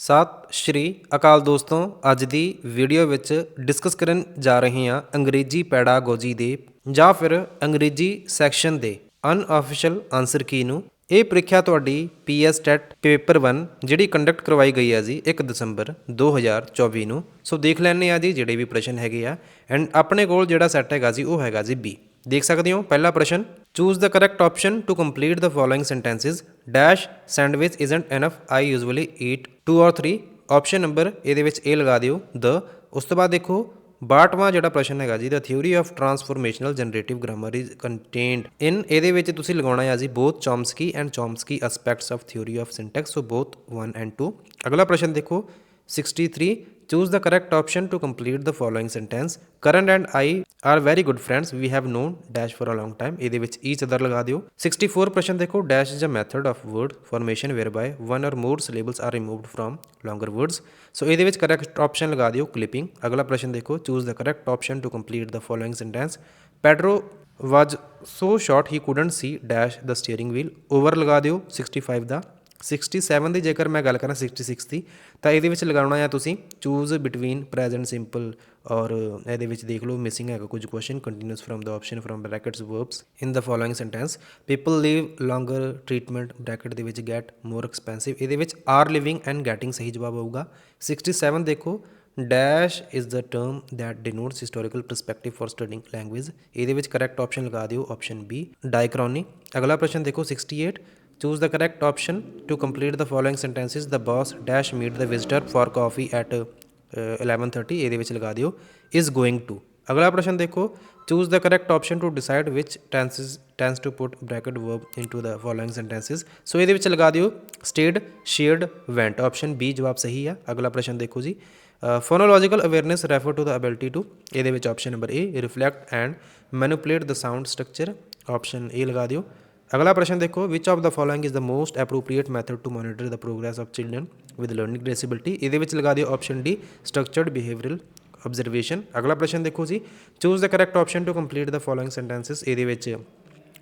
ਸਤਿ ਸ਼੍ਰੀ ਅਕਾਲ ਦੋਸਤੋ, ਅੱਜ ਦੀ ਵੀਡੀਓ ਵਿੱਚ ਡਿਸਕਸ ਕਰਨ ਜਾ ਰਹੇ ਹਾਂ ਅੰਗਰੇਜ਼ੀ ਪੈਡਾਗੋਜੀ ਦੇ ਜਾਂ ਫਿਰ ਅੰਗਰੇਜ਼ੀ ਸੈਕਸ਼ਨ ਦੇ ਅਨਅਫੀਸ਼ੀਅਲ ਆਨਸਰ ਕੀ ਨੂੰ। ਇਹ ਪ੍ਰੀਖਿਆ ਤੁਹਾਡੀ ਪੀਐਸ ਟੈਟ ਪੇਪਰ 1 ਜਿਹੜੀ ਕੰਡਕਟ ਕਰਵਾਈ ਗਈ ਹੈ ਜੀ 1 ਦਸੰਬਰ 2024 ਨੂੰ। ਸੋ ਦੇਖ ਲੈਣੇ ਆ ਜੀ ਜਿਹੜੇ ਵੀ ਪ੍ਰਸ਼ਨ ਹੈਗੇ ਆ। ਐਂਡ ਆਪਣੇ ਕੋਲ ਜਿਹੜਾ ਸੈੱਟ ਹੈਗਾ ਜੀ ਉਹ ਹੈਗਾ ਜੀ ਬੀ ਦੇਖ ਸਕਦੇ ਹੋ, ਪਹਿਲਾ ਪ੍ਰਸ਼ਨ choose the correct option to complete the following sentences dash sandwich isn't enough i usually eat 2 or 3 option number ਇਹਦੇ ਵਿੱਚ ਇਹ ਲਗਾ ਦਿਓ ਦ ਉਸ ਤੋਂ ਬਾਅਦ ਦੇਖੋ 62ਵਾਂ ਜਿਹੜਾ ਪ੍ਰਸ਼ਨ ਹੈਗਾ ਜੀ the theory of transformational generative grammar is contained in ਇਹਦੇ ਵਿੱਚ ਤੁਸੀਂ ਲਗਾਉਣਾ ਹੈ ਜੀ both Chomsky and Chomsky aspects of theory of syntax so both 1 and 2 ਅਗਲਾ ਪ੍ਰਸ਼ਨ ਦੇਖੋ 63 choose the correct option to complete the following sentence karan and i are very good friends we have known dash for a long time ਇਹਦੇ ਵਿੱਚ each other ਲਗਾ ਦਿਓ 64 ਪ੍ਰਸ਼ਨ ਦੇਖੋ dash is a method of word formation whereby one or more syllables are removed from longer words ਸੋ ਇਹਦੇ ਵਿੱਚ correct option ਲਗਾ ਦਿਓ clipping ਅਗਲਾ ਪ੍ਰਸ਼ਨ ਦੇਖੋ choose the correct option to complete the following sentence pedro was so short he couldn't see dash the steering wheel over ਲਗਾ ਦਿਓ 65 ਦਾ 67 ਦੀ ਜੇਕਰ ਮੈਂ ਗੱਲ ਕਰਾਂ 66 ਦੀ ਤਾਂ ਇਹਦੇ ਵਿੱਚ ਲਗਾਉਣਾ ਹੈ ਤੁਸੀਂ ਚੂਜ਼ ਬਿਟਵੀਨ ਪ੍ਰੈਜ਼ੈਂਟ ਸਿੰਪਲ ਔਰ ਇਹਦੇ ਵਿੱਚ ਦੇਖ ਲਓ ਮਿਸਿੰਗ ਹੈਗਾ ਕੁਝ question continues from the option from brackets verbs in the following sentence people live longer treatment bracket ਦੇ ਵਿੱਚ ਗੈਟ ਮੋਰ ਐਕਸਪੈਂਸਿਵ ਇਹਦੇ ਵਿੱਚ ਆਰ ਲਿਵਿੰਗ ਐਂਡ ਗੈਟਿੰਗ ਸਹੀ ਜਵਾਬ ਆਊਗਾ 67 ਦੇਖੋ dash is the term that denotes historical perspective for studying language ਇਹਦੇ ਵਿੱਚ ਕਰੈਕਟ ਆਪਸ਼ਨ ਲਗਾ ਦਿਓ ਆਪਸ਼ਨ ਬੀ ਡਾਈਕ੍ਰੋਨੀ ਅਗਲਾ ਪ੍ਰਸ਼ਨ ਦੇਖੋ 68 choose the correct option to complete the following sentences the boss dash meet the visitor for coffee at eleven thirty ये लगा दियो इज़ गोइंग टू अगला प्रश्न देखो choose the correct option to decide which tenses tense to put bracket verb into the following sentences so ये लगा दियो stayed shared went option B जवाब सही है अगला प्रश्न देखो जी phonological awareness refer to the ability to ये option number A reflect and manipulate the sound structure option A लगा दियो ਅਗਲਾ ਪ੍ਰਸ਼ਨ ਦੇਖੋ which of the following is the most appropriate method to monitor the progress of children with learning disability ਇਹਦੇ ਵਿੱਚ ਲਗਾ ਦਿਓ option D structured behavioural observation ਅਗਲਾ ਪ੍ਰਸ਼ਨ ਦੇਖੋ ਜੀ choose the correct option to complete the following sentences ਇਹਦੇ ਵਿੱਚ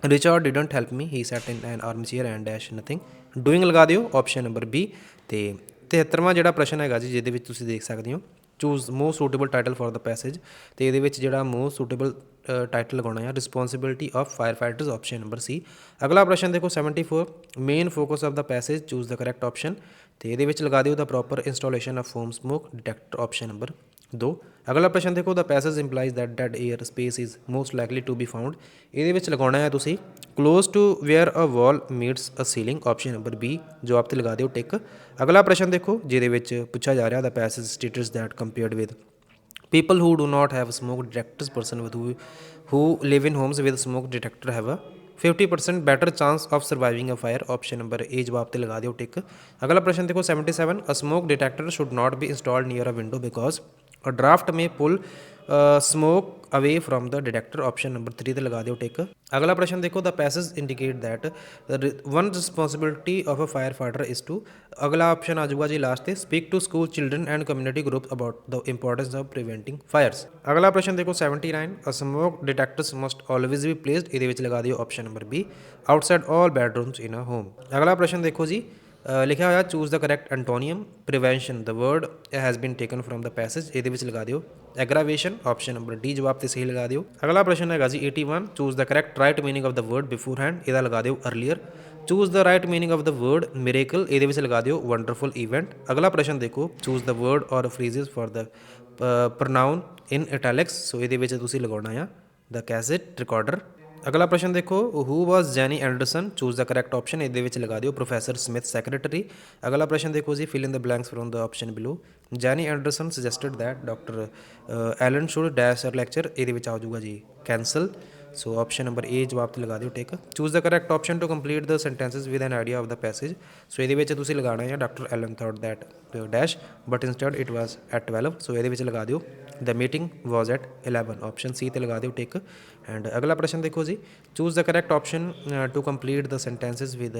Richard didn't help me he sat in an armchair and dash nothing doing ਲਗਾ ਦਿਓ ਆਪਸ਼ਨ ਨੰਬਰ ਬੀ ਤੇ 73ਵਾਂ ਜਿਹੜਾ ਪ੍ਰਸ਼ਨ ਹੈਗਾ ਜੀ ਜਿਹਦੇ ਵਿੱਚ ਤੁਸੀਂ ਦੇਖ ਸਕਦੇ ਹੋ choose most suitable title for the passage ਤੇ ਇਹਦੇ ਵਿੱਚ ਜਿਹੜਾ ਮੋਸਟ ਸੂਟੇਬਲ टाइटल लगाना है responsibility of firefighter option number C अगला प्रश्न देखो seventy four main focus of the passage choose the correct option तो ये लगा दौ the proper installation of foam smoke detector option number दो. अगला प्रश्न देखो the passage implies that dead air space is most likely to be found ये लगाना है तुम्हें close to where a wall meets a ceiling option number B जो आप लगा दौ टिक अगला प्रश्न देखो, जिदा जा रहा the passage states that compared with people who do not have smoke detect person with who live in homes with smoke detectors have a fifty percent better chance of surviving a fire option number A जवाब आपते लगा दो tick. अगला प्रश्न देखो seventy seven a smoke detector should not be installed near a window because a draft may pull smoke away from the detector option number three तो लगा दो टिक अगला प्रश्न देखो the passage indicate that one responsibility of a firefighter is to अगला option आ जाऊगा जी लास्ट से speak to school children and community group about the importance of preventing fires अगला प्रश्न देखो seventy nine a smoke detectors must always be placed ये लगा दियो option number B outside all bedrooms in a home अगला प्रश्न देखो जी. लिखा हुआ choose the correct antonym prevention the word has been taken from the passage A लगा दियो। एग्रावेशन ऑप्शन नंबर डी जवाब तो सही लगा दियो। अगला प्रश्न है जी eighty one choose the correct right meaning of the word beforehand यदा लगा दियो earlier choose the right meaning of the word miracle ये लगा दियो वंडरफुल ईवेंट अगला प्रश्न देखो। Choose the word or phrases for the pronoun in italics so ये लगाना लगा द कैसेट रिकॉर्डर ਅਗਲਾ ਪ੍ਰਸ਼ਨ ਦੇਖੋ who was Jenny Anderson choose the correct option ਇਹਦੇ ਵਿੱਚ ਲਗਾ ਦਿਓ ਪ੍ਰੋਫੈਸਰ ਸਮਿਥ ਸੈਕਟਰੀ। ਅਗਲਾ ਪ੍ਰਸ਼ਨ ਦੇਖੋ ਜੀ fill in the blanks from the option below Jenny Anderson suggested that doctor Allen should dash lecture ਇਹਦੇ ਵਿੱਚ ਆ ਜਾਊਗਾ ਜੀ cancel ਸੋ ਆਪਸ਼ਨ ਨੰਬਰ ਏ ਜਵਾਬ ਤੇ ਲਗਾ ਦਿਓ tick choose the correct option to complete the sentences with an idea of the passage so ਇਹਦੇ ਵਿੱਚ ਤੁਸੀਂ ਲਗਾਉਣਾ ਹੈ doctor Allen thought that dash but instead it was at 12 so ਇਹਦੇ ਵਿੱਚ ਲਗਾ ਦਿਓ the meeting was at 11 option C ਤੇ ਲਗਾ ਦਿਓ ਟਿਕ ਐਂਡ ਅਗਲਾ ਪ੍ਰਸ਼ਨ ਦੇਖੋ ਜੀ choose the correct option to complete the sentences with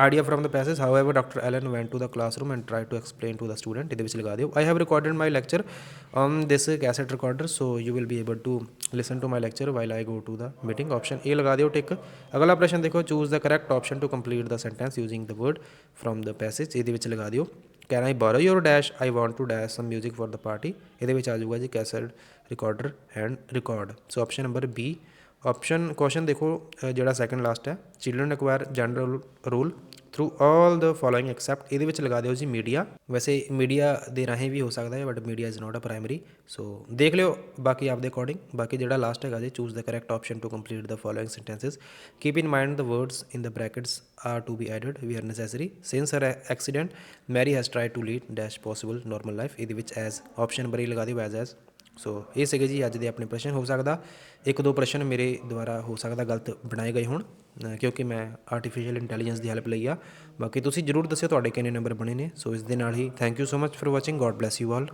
idea from the passage however doctor Allen went to the classroom and try to explain to the student इधर लगा दियो। I have recorded my lecture on this cassette recorder so you will be able to listen to my lecture while I go to the meeting option A लगा दियो tick अगला प्रश्न देखो। Choose the correct option to complete the sentence using the word from the passage ये लगा दियो। Can I borrow your dash I want to dash some music for the party ये आजगा जी cassette recorder and record so option number B B option question ਦੇਖੋ ਅ, ਜਿਹੜਾ second last ਹੈ children acquire general rule through all the following except ਇਹਦੇ ਵਿੱਚ ਲਗਾ ਦਿਓ ਜੀ ਮੀਡੀਆ ਵੈਸੇ ਮੀਡੀਆ ਦੇ ਰਾਹੀਂ ਵੀ ਹੋ ਸਕਦਾ ਹੈ but media is not a primary so ਦੇਖ ਲਿਓ ਬਾਕੀ ਆਪਦੇ ਅਕੋਰਡਿੰਗ ਬਾਕੀ ਜਿਹੜਾ ਲਾਸਟ ਹੈਗਾ ਜੀ choose the correct option to complete the following sentences keep in mind the words in the brackets are to be added where necessary since her accident mary has tried to lead dash possible normal life ਇਹਦੇ ਵਿੱਚ as option number ਇਹ ਲਗਾ ਦਿਓ as as ਸੋ ਇਹ ਸੀਗੇ ਜੀ ਅੱਜ ਦੇ ਆਪਣੇ ਪ੍ਰਸ਼ਨ, ਹੋ ਸਕਦਾ ਇੱਕ ਦੋ ਪ੍ਰਸ਼ਨ ਮੇਰੇ ਦੁਆਰਾ ਹੋ ਸਕਦਾ ਗਲਤ ਬਣਾਏ ਗਏ ਹੋਣ ਕਿਉਂਕਿ ਮੈਂ ਆਰਟੀਫੀਸ਼ੀਅਲ ਇੰਟੈਲੀਜੈਂਸ ਦੀ ਹੈਲਪ ਲਈ ਆ। ਬਾਕੀ ਤੁਸੀਂ ਜਰੂਰ ਦੱਸਿਓ ਤੁਹਾਡੇ ਕਿੰਨੇ ਨੰਬਰ ਬਣੇ ਨੇ। ਸੋ ਇਸ ਦੇ ਨਾਲ ਹੀ thank you so much for watching God bless you all